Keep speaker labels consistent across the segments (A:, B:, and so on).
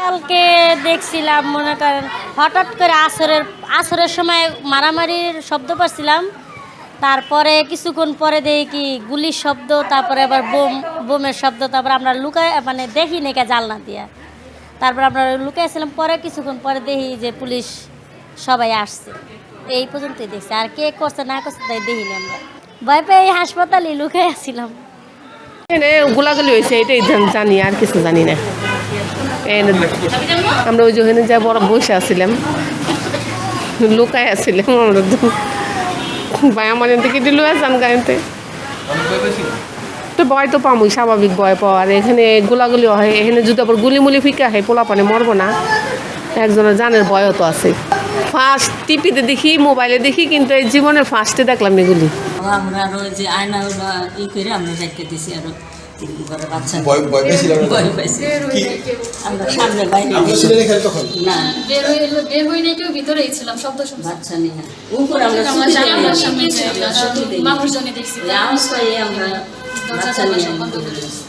A: কালকে দেখছিলাম, মনে করেন, হঠাৎ করে আসরের আসরের সময় মারামারির শব্দ পাচ্ছিলাম। তারপরে কিছুক্ষণ পরে দেখি গুলির শব্দ, তারপরে আবার বোম, বোমের শব্দ, তারপরে আমরা লুকায় মানে দেখি নাকি জালনা দিয়া। তারপর আমরা লুকাইছিলাম পরে কিছুক্ষণ পরে দেখি যে পুলিশ সবাই আসছে। এই পর্যন্তই দেখছি, আর কে করছে, না করছে তাই দেখিনি আমরা। ভয় পেয়ে হাসপাতালে লুকাই আসছিলাম।
B: গোলাগুলি হয়েছে, এটাই জানি, আর কিছু জানি না। এনে আমরা ওই যে ওখানে যা বড় বসে আসছিলাম লুকায় আসছিলাম আমরা তো। আমার এখান থেকে দিল আসান গাড়িতে তো ভয় তো পামই, স্বাভাবিক ভয় পাওয়া। আর এখানে গোলাগুলি হয়, এখানে যদি আবার গুলি মুলি ফিকা হয় পোলা পানে মরবো না। একজনের জানের ভয়ও তো আছে। ফার্স্ট টিপিতে দেখি, মোবাইলে দেখি, কিন্তু এই জীবনের ফার্স্টে দেখলাম এগুলি।
C: আমরা আরও যে আয়না ই করে আমরা রেখে দিছি আরও। ঘরে বাচ্চা
D: ভয় ভয় পেয়েছিলাম
C: ভয় পাইছি আমরা সামনে বাইরে
D: আমরা ছিলেন এখানে তখন।
C: না।
E: বের বের নেই কেউ ভিতরেই ছিলাম শব্দ শুনছি।
C: বাচ্চা নেই উপর আমরা
E: আমরা
C: ছুটি
E: জানলার
C: দেই।
E: সামনে ছিলাম
C: আমরা ছুটি দেই।
E: মানুষজনে দেখছি
C: আওয়াজ পাই আমরা বাচ্চা
E: জানলা
C: নিয়ে
E: সব বন্ধ করে দিয়েছি।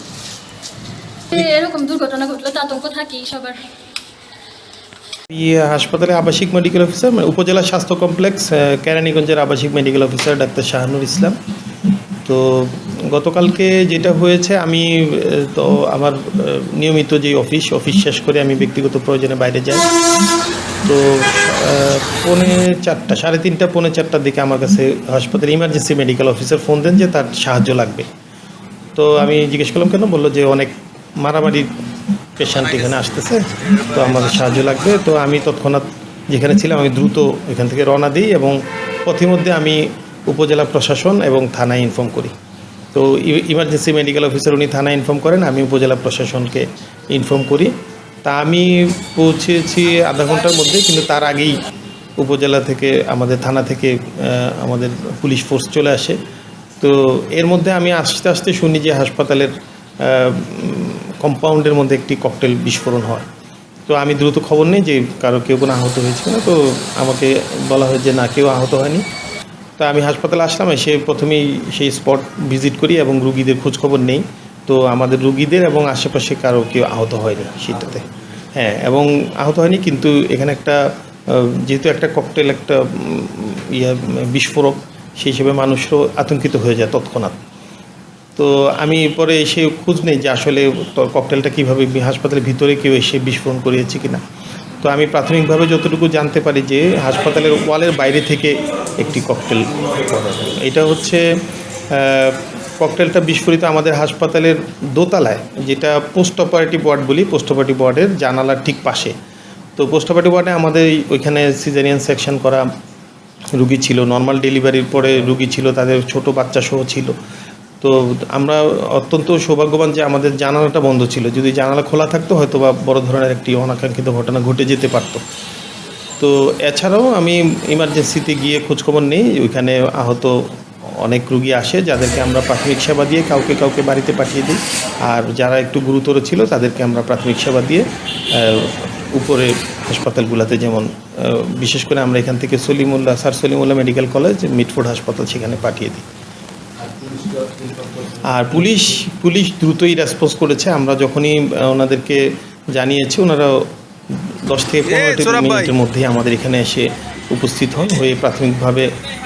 E: এরকম দুর্ঘটনা ঘটলে তো আতঙ্ক থাকেই সবার।
F: হাসপাতালে আবাসিক মেডিকেল অফিসার মানে উপজেলা স্বাস্থ্য কমপ্লেক্স কেরানীগঞ্জের আবাসিক medical officer doctor Shahanur Islam. তো গতকালকে যেটা হয়েছে, আমি, তো আমার নিয়মিত যে অফিস অফিস শেষ করে আমি ব্যক্তিগত প্রয়োজনে বাইরে যাই। তো পৌনে চারটা, সাড়ে তিনটা, পৌনে চারটার দিকে আমার কাছে হাসপাতালে ইমার্জেন্সি মেডিকেল অফিসার ফোন দেন যে তার সাহায্য লাগবে। তো আমি জিজ্ঞেস করলাম, কেন? বলল যে অনেক মারামারি পেশেন্ট এখানে আসতেছে, তো আমাদের সাহায্য লাগবে। তো আমি তৎক্ষণাৎ যেখানে ছিলাম, আমি দ্রুত এখান থেকে রওনা দিই এবং পথিমধ্যে আমি উপজেলা প্রশাসন এবং থানায় ইনফর্ম করি। তো ইমার্জেন্সি মেডিকেল অফিসার উনি থানায় ইনফর্ম করেন, আমি উপজেলা প্রশাসনকে ইনফর্ম করি। তা আমি পৌঁছেছি আধা ঘণ্টার মধ্যে, কিন্তু তার আগেই উপজেলা থেকে, আমাদের থানা থেকে আমাদের পুলিশ ফোর্স চলে আসে। তো এর মধ্যে আমি আস্তে আস্তে শুনি যে হাসপাতালের কম্পাউন্ডের মধ্যে একটি ককটেল বিস্ফোরণ হয়। তো আমি দ্রুত খবর নেই যে কারও কেউ কোনো আহত হয়েছে না তো আমাকে বলা হয় যে না, কেউ আহত হয়নি। তো আমি হাসপাতালে আসলাম, এসে প্রথমেই সেই স্পট ভিজিট করি এবং রুগীদের খোঁজ খবর নেই। তো আমাদের রুগীদের এবং আশেপাশে কারও কেউ আহত হয়নি সেটাতে হ্যাঁ এবং আহত হয়নি কিন্তু এখানে একটা যেহেতু একটা ককটেল একটা ইয়া, বিস্ফোরক, সেই হিসেবে মানুষও আতঙ্কিত হয়ে যায় তৎক্ষণাৎ। তো আমি পরে এসে খোঁজ নেই যে আসলে ককটেলটা কীভাবে, হাসপাতালের ভিতরে কেউ এসে বিস্ফোরণ করিয়েছে কিনা। তো আমি প্রাথমিকভাবে যতটুকু জানতে পারি যে হাসপাতালের ওয়ালের বাইরে থেকে একটি ককটেল এটা হচ্ছে ককটেলটা বিস্ফোরিত আমাদের হাসপাতালের দোতলায়, যেটা পোস্ট অপারেটিভ ওয়ার্ড বলি, পোস্ট অপারেটিভ ওয়ার্ডের জানালার ঠিক পাশে। তো পোস্ট অপারেটিভ ওয়ার্ডে আমাদের ওইখানে সিজারিয়ান সেকশন করা রুগী ছিল, নর্মাল ডেলিভারির পরে রুগী ছিল, তাদের ছোট বাচ্চা সহ ছিল। তো আমরা অত্যন্ত সৌভাগ্যবান যে আমাদের জানালাটা বন্ধ ছিল। যদি জানালা খোলা থাকতো হয়তো বা বড় ধরনের একটি অনাকাঙ্ক্ষিত ঘটনা ঘটে যেতে পারতো। তো এছাড়াও আমি ইমার্জেন্সিতে গিয়ে খোঁজখবর নেই। ওইখানে আহত অনেক রুগী আসে, যাদেরকে আমরা প্রাথমিক সেবা দিয়ে কাউকে কাউকে বাড়িতে পাঠিয়ে দিই। আর যারা একটু গুরুতর ছিল, তাদেরকে আমরা প্রাথমিক সেবা দিয়ে উপরে হাসপাতালগুলোতে যেমন বিশেষ করে আমরা এখান থেকে Salimullah, sir Salimullah medical college, Mitford হাসপাতাল সেখানে পাঠিয়ে দিই। পুলিশ পুলিশ দ্রুতই রেসপন্স করেছে। আমরা যখনই ওনাদেরকে জানিয়েছি ওনারা দশ থেকে পনেরোটি মিনিটের মধ্যেই আমাদের এখানে এসে উপস্থিত হন হয়ে প্রাথমিকভাবে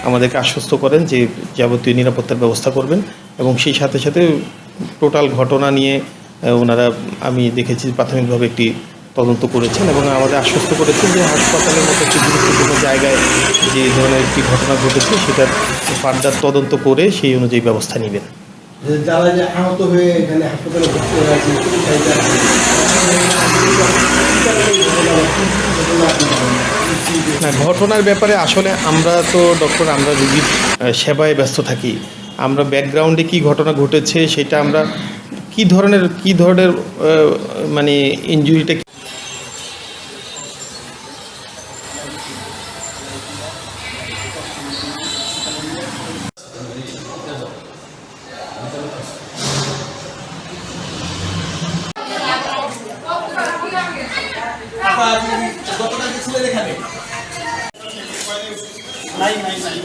F: আমাদেরকে আশ্বস্ত করেন যে যাবতীয় নিরাপত্তার ব্যবস্থা করবেন এবং সেই সাথে সাথে টোটাল ঘটনা নিয়ে ওনারা আমি দেখেছি প্রাথমিকভাবে একটি তদন্ত করেছেন এবং আমাদের আশ্বস্ত করেছেন যে হাসপাতালের মতো একটি গুরুত্বপূর্ণ জায়গায় যে ধরনের একটি ঘটনা ঘটেছে সেটার ফার্দার তদন্ত করে সেই অনুযায়ী ব্যবস্থা নেবেন।
D: যারা যে আহত হয়ে এখানে হাসপাতালে ভর্তি হয়ে আছে
F: ঘটনার ব্যাপারে আসলে আমরা তো ডক্টর, আমরা রুগীর সেবায় ব্যস্ত থাকি, আমরা ব্যাকগ্রাউন্ডে কি ঘটনা ঘটেছে সেটা আমরা কি ধরনের কি ধরনের মানে ইঞ্জুরিটা
G: গতকালকে ছিলেন এখানে নাই নাই নাই।